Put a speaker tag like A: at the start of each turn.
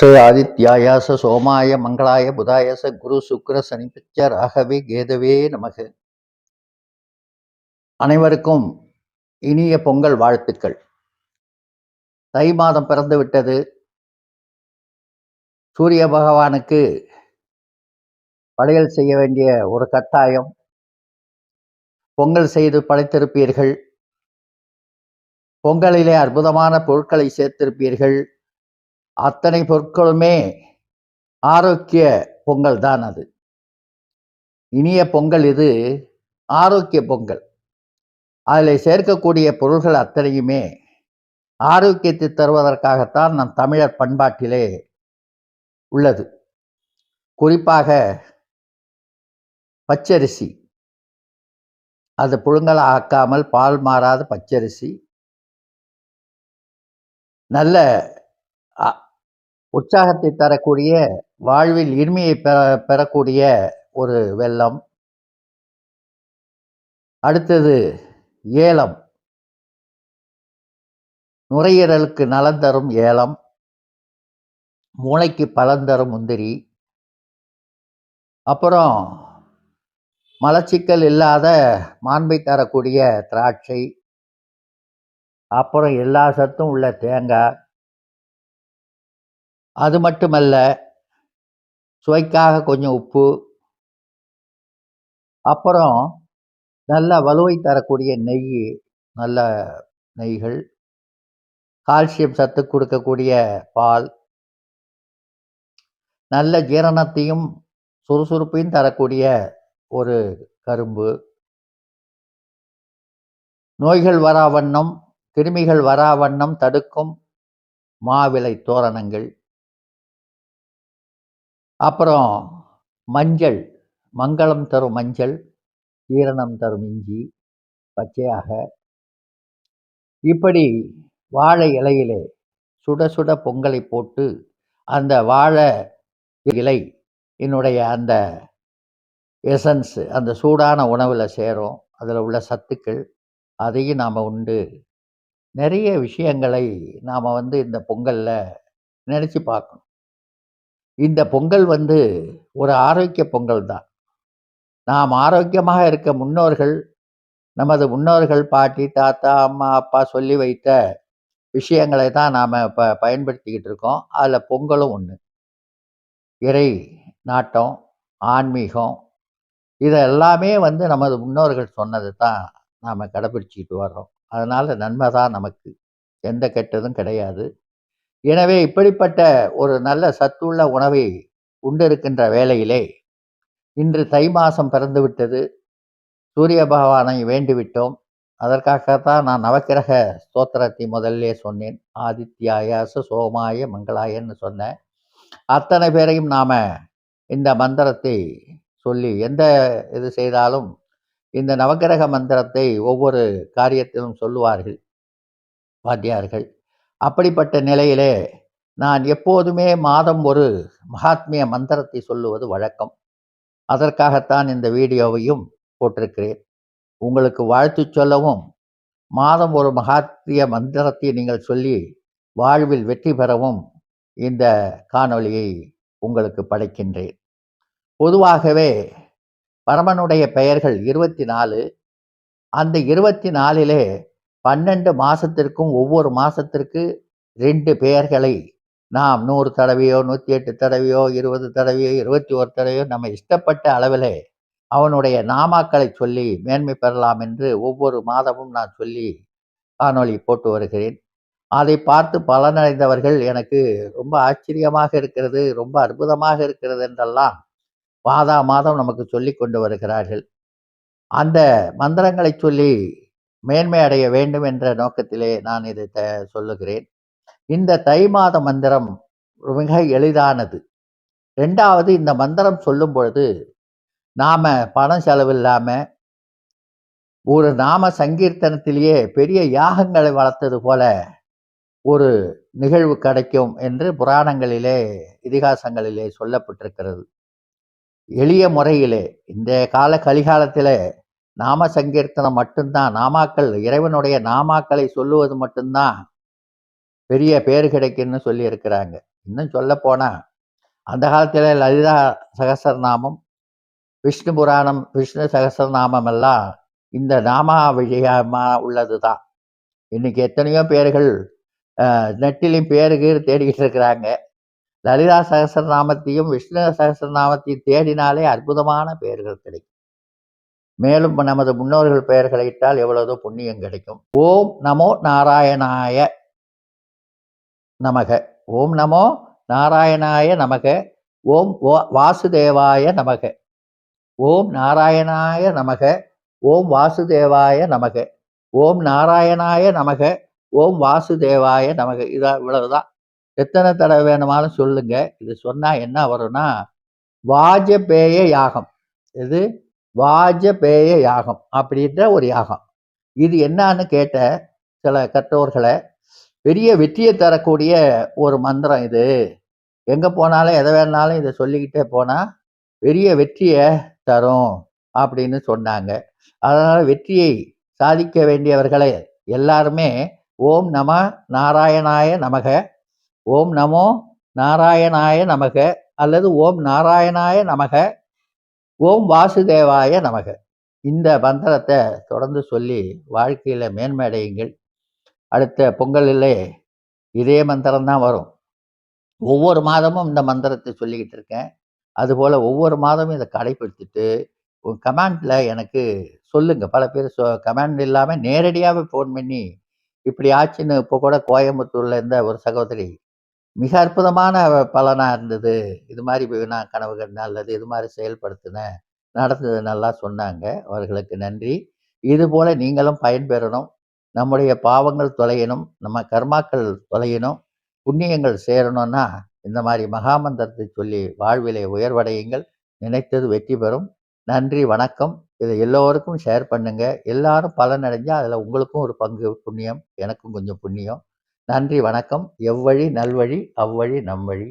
A: ஸ்ரீ ஆதித்யாய ச சோமாய மங்களாய புதாய ச குரு சுக்ர சனிப்பிச்ச ராகவே கேதவே நமக. அனைவருக்கும் இனிய பொங்கல் வாழ்த்துக்கள். தை மாதம் பிறந்து விட்டது. சூரிய பகவானுக்கு படையல் செய்ய வேண்டிய ஒரு கட்டாயம். பொங்கல் செய்து படைத்திருப்பீர்கள். பொங்கலிலே அற்புதமான பொருட்களை சேர்த்திருப்பீர்கள். அத்தனை பொருட்களுமே ஆரோக்கிய பொங்கல் தான் அது. இனிய பொங்கல் இது ஆரோக்கிய பொங்கல். அதில் சேர்க்கக்கூடிய பொருள்கள் அத்தனையுமே ஆரோக்கியத்தை தருவதற்காகத்தான் நம் தமிழர் பண்பாட்டிலே உள்ளது. குறிப்பாக பச்சரிசி. அது புழுங்கலை ஆக்காமல் பால் மாறாத பச்சரிசி. நல்ல உற்சாகத்தை தரக்கூடிய வாழ்வில் இனிமையை பெற பெறக்கூடிய ஒரு வெள்ளம். அடுத்தது ஏலம். நுரையீரலுக்கு நலம் தரும் ஏலம். மூளைக்கு பலன் தரும் முந்திரி. அப்புறம் மலச்சிக்கல் இல்லாத மாண்பை தரக்கூடிய திராட்சை. அப்புறம் எல்லா சத்தும் உள்ள தேங்காய். அது மட்டுமல்ல சுவைக்காக கொஞ்சம் உப்பு. அப்புறம் நல்ல வலுவை தரக்கூடிய நெய் நல்ல நெய்கள். கால்சியம் சத்து கொடுக்கக்கூடிய பால். நல்ல ஜீரணத்தையும் சுறுசுறுப்பையும் தரக்கூடிய ஒரு கரும்பு. நோய்கள் வரா வண்ணம் கிருமிகள் வரா வண்ணம் தடுக்கும் மாவிலை தோரணங்கள். அப்புறம் மஞ்சள் மங்களம் தரும் மஞ்சள் ஈரணம் தரும் இஞ்சி பச்சையாக. இப்படி வாழை இலையிலே சுட சுட பொங்கலை போட்டு அந்த வாழை இலை என்னுடைய அந்த எசன்ஸ் அந்த சூடான உணவில் சேரும். அதில் உள்ள சத்துக்கள் அதையும் நாம் உண்டு. நிறைய விஷயங்களை நாம் வந்து இந்த பொங்கலில் நினச்சி பார்க்கணும். இந்த பொங்கல் வந்து ஒரு ஆரோக்கிய பொங்கல் தான். நாம் ஆரோக்கியமாக இருக்க முன்னோர்கள் நமது முன்னோர்கள் பாட்டி தாத்தா அம்மா அப்பா சொல்லி வைத்த விஷயங்களை தான் நாம் இப்போ பயன்படுத்திக்கிட்டு இருக்கோம். அதில் பொங்கலும் ஒன்று இறை நாட்டம் ஆன்மீகம் இதை எல்லாமே வந்து நமது முன்னோர்கள் சொன்னது தான் நாம் கடைப்பிடிச்சிக்கிட்டு வர்றோம். அதனால் நன்மை தான் நமக்கு. எந்த கெட்டதும் கிடையாது. எனவே இப்படிப்பட்ட ஒரு நல்ல சத்துள்ள உணவை உண்டிருக்கின்ற வேளையிலே இன்று தை மாதம் பிறந்துவிட்டது சூரிய பகவானை வேண்டிவிட்டோம் அதற்காகத்தான் நான் நவக்கிரக ஸ்தோத்திரத்தை முதல்லே சொன்னேன். ஆதித்யாய சோமாய மங்களாயன்னு சொன்னேன். அத்தனை பேரையும் நாம் இந்த மந்திரத்தை சொல்லி எந்த இது செய்தாலும் இந்த நவக்கிரக மந்திரத்தை ஒவ்வொரு காரியத்திலும் சொல்லுவார்கள். வாத்தியார்கள் அப்படிப்பட்ட நிலையிலே நான் எப்போதுமே மாதம் ஒரு மகாத்மிய மந்திரத்தை சொல்லுவது வழக்கம். அதற்காகத்தான் இந்த வீடியோவையும் போட்டிருக்கிறேன். உங்களுக்கு வாழ்த்து சொல்லவும் மாதம் ஒரு மகாத்மிய மந்திரத்தை நீங்கள் சொல்லி வாழ்வில் வெற்றி பெறவும் இந்த காணொளியை உங்களுக்கு படைக்கின்றேன். பொதுவாகவே பரமனுடைய பெயர்கள் இருபத்தி நாலு. அந்த இருபத்தி நாலிலே பன்னெண்டு மாதத்திற்கும் ஒவ்வொரு மாதத்திற்கு ரெண்டு பெயர்களை. நாம் நூறு தடவையோ நூற்றி எட்டு தடவையோ இருபது தடவையோ இருபத்தி ஒரு தடவையோ நம்ம இஷ்டப்பட்ட அளவிலே அவனுடைய நாமாக்களை சொல்லி மேன்மை பெறலாம் என்று ஒவ்வொரு மாதமும் நான் சொல்லி காணொளி போட்டு வருகிறேன். அதை பார்த்து பலனடைந்தவர்கள் எனக்கு ரொம்ப ஆச்சரியமாக இருக்கிறது ரொம்ப அற்புதமாக இருக்கிறது என்றெல்லாம் மாதா மாதம் நமக்கு சொல்லி கொண்டு வருகிறார்கள். அந்த மந்திரங்களை சொல்லி மேன்மை அடைய வேண்டும் என்ற நோக்கத்திலே நான் இதை த சொல்லுகிறேன். இந்த தை மாத மந்திரம் மிக எளிதானது. ரெண்டாவது இந்த மந்திரம் சொல்லும் பொழுது நாம் பணம் செலவில்லாமல் ஒரு நாம சங்கீர்த்தனத்திலேயே பெரிய யாகங்களை வளர்த்தது போல ஒரு நிகழ்வு கிடைக்கும் என்று புராணங்களிலே இதிகாசங்களிலே சொல்லப்பட்டிருக்கிறது. எளிய முறையிலே இந்த கால கலிகாலத்திலே நாம சங்கீர்த்தனம் மட்டும்தான் நாமாக்கள் இறைவனுடைய நாமாக்களை சொல்லுவது மட்டும்தான் பெரிய பேர் கிடைக்குன்னு சொல்லி இருக்கிறாங்க இன்னும் போனா அந்த காலத்தில் லலிதா சகசரநாமம் விஷ்ணு புராணம், விஷ்ணு சகசரநாமம் எல்லாம் இந்த நாமா நாமாவழியமா உள்ளது தான். இன்னைக்கு எத்தனையோ பேர்கள் நெட்டிலையும் பேருகீர் கீறு தேடிக்கிட்டு இருக்கிறாங்க. லலிதா சகசரநாமத்தையும் விஷ்ணு சகசரநாமத்தையும் தேடினாலே அற்புதமான பெயர்கள் கிடைக்கும். மேலும் நமது முன்னோர்கள் பெயர்களை இட்டால் எவ்வளவோ புண்ணியம் கிடைக்கும். ஓம் நமோ நாராயணாய நமக. ஓம் நமோ நாராயணாய நமக. ஓம் வாசுதேவாய நமக. ஓம் நாராயணாய நமக. ஓம் வாசுதேவாய நமக. ஓம் நாராயணாய நமக. ஓம் வாசுதேவாய நமக. இதா இவ்வளவுதான். எத்தனை தடவை வேணுமாலும் சொல்லுங்க. இது சொன்னா என்ன வரும்னா, வாஜபேய யாகம். இது வாஜபேய யாகம் அப்படின்ற ஒரு யாகம். இது என்னான்னு கேட்ட சில கற்றோர்களை பெரிய வெற்றியை தரக்கூடிய ஒரு மந்திரம் இது. எங்கே போனாலும் எதை வேணாலும் இதை சொல்லிக்கிட்டே போனால் பெரிய வெற்றியை தரும் அப்படின்னு சொன்னாங்க. அதனால் வெற்றியை சாதிக்க வேண்டியவர்களை எல்லாருமே ஓம் நம நாராயணாய நமக. ஓம் நமோ நாராயணாய நமக. அல்லது ஓம் நாராயணாய நமக. ஓம் வாசுதேவாய நமக. இந்த மந்திரத்தை தொடர்ந்து சொல்லி வாழ்க்கையில் மேன்மையடையுங்கள் அடுத்த பொங்கலிலே இதே மந்திரம் தான் வரும். ஒவ்வொரு மாதமும் இந்த மந்திரத்தை சொல்லிக்கிட்டு இருக்கேன். அதுபோல் ஒவ்வொரு மாதமும் இதை கடைபிடித்துட்டு, உங்கள் கமெண்ட்ல எனக்கு சொல்லுங்கள் பல பேர் சொ கமெண்ட் இல்லாமல் நேரடியாகவே ஃபோன் பண்ணி, இப்படி ஆச்சுன்னு இப்போ கூட கோயம்புத்தூரில் இருந்த ஒரு சகோதரி, மிக அற்புதமான பலனாக இருந்தது. இது மாதிரி நான் கனவு கண்டேன் அல்லது இது மாதிரி செயல்படுத்தினேன். நடந்தது நல்லா சொன்னாங்க. அவர்களுக்கு நன்றி. இதுபோல நீங்களும் பயன்பெறணும். நம்முடைய பாவங்கள் தொலையணும். நம்ம கர்மாக்கள் தொலையணும். புண்ணியங்கள் சேரணும்னா, இந்த மாதிரி மகாமந்திரத்தை சொல்லி வாழ்விலை உயர்வடையுங்கள். நினைத்தது வெற்றி பெறும். நன்றி, வணக்கம். இதை எல்லோருக்கும் ஷேர் பண்ணுங்க. எல்லாரும் பலனடைஞ்சால் அதில் உங்களுக்கும் ஒரு பங்கு புண்ணியம். எனக்கும் கொஞ்சம் புண்ணியம். நன்றி, வணக்கம். எவ்வழி நல்வழி, அவ்வழி நம்வழி.